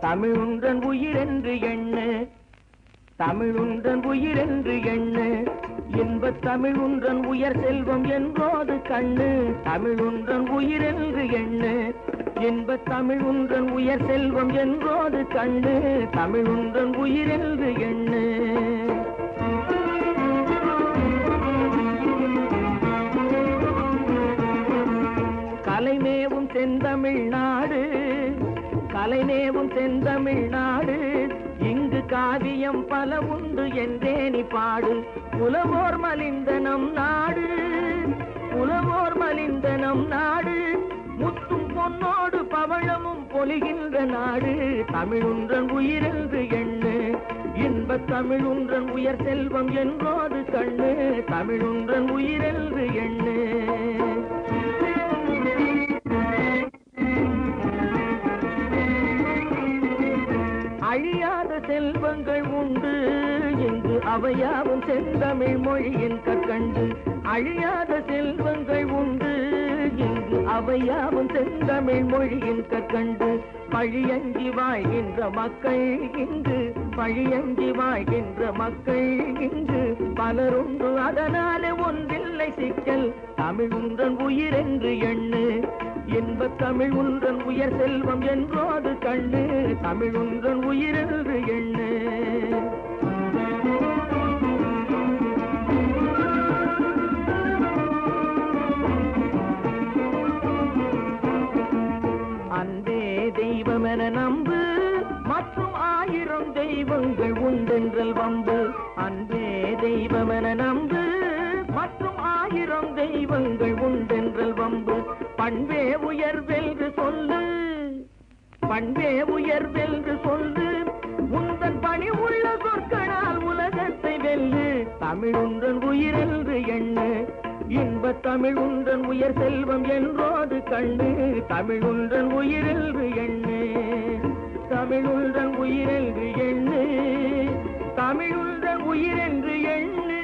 தமிழ் உன்றன் உயிர் என்று எண்ணு தமிழுன்றன் உயிரென்று எண்ணு. இன்பத் தமிழுன்றன் உயர் செல்வம் என்போது கண்ணு. தமிழுன்றன் உயிரென்று எண்ணு. இன்பத் தமிழுன்றன் உயர் செல்வம் என்போது கண்ணு. தமிழுன்றன் உயிரென்று எண்ணு. கலைமேவும் தென்தமிழ்நாடு கலைமேவும் தென்தமிழ்நாடு இங்கு காவியம் பல உண்டு என்றே நீ பாடு. புலவோர் மலிந்த நம் நாடு. புலவோர் மலிந்த நம் நாடு. முத்தும் பொன்னோடு பவழமும் பொலிகின்ற நாடு. தமிழுன்றன் உயிரென்று எண்ணு. இன்ப தமிழுன்றன் உயர் செல்வம் என்றோது கண்ணு. தமிழுன்றன் உயிரென்று செல்வங்கள் உண்டு. இங்கு அவையாவும் செந்தமிழ் மொழியின் கற்கண்டு. அழியாத செல்வங்கள் உண்டு. இங்கு அவையாவும் செந்தமிழ் மொழியின் கற்கண்டு. பழியங்கி வாழ்கின்ற மக்கள் இங்கு பழியங்கி வாழ்கின்ற மக்கள் இங்கு. பலருண்டு அதனாலே ஒன்றில்லை சிக்கல். தமிழ் உன்றன் உயிர் என்று எண்ணு. இன்ப தமிழ் உன்றன் உயர் செல்வம் என்றோது கண்ணு. தமிழ் உன்றன் எண்ணு தெய்வங்கள் உண்டென்றல் வம்பு. அன்பே தெய்வமென நம்பு. மற்றும் ஆயிரம் தெய்வங்கள் உண்டென்றல் வம்பு. பண்பே உயர்வென்று சொல்லு. பண்பே உயர்வென்று சொல்லு. உந்தன் பணி உள்ள சொற்களால் உலகத்தை வெல்லு. தமிழுன்றன் உயிரென்று எண்ணு. இன்ப தமிழுன்றன் உயர் செல்வம் என்றோது கண்ணு. தமிழ் தமிழுன்றன் உயிரென்று எண்ணு. தமிழ் தமிழுன்றன் உயிரென்று தமிழுள்ள உயிரென்று எண்ணு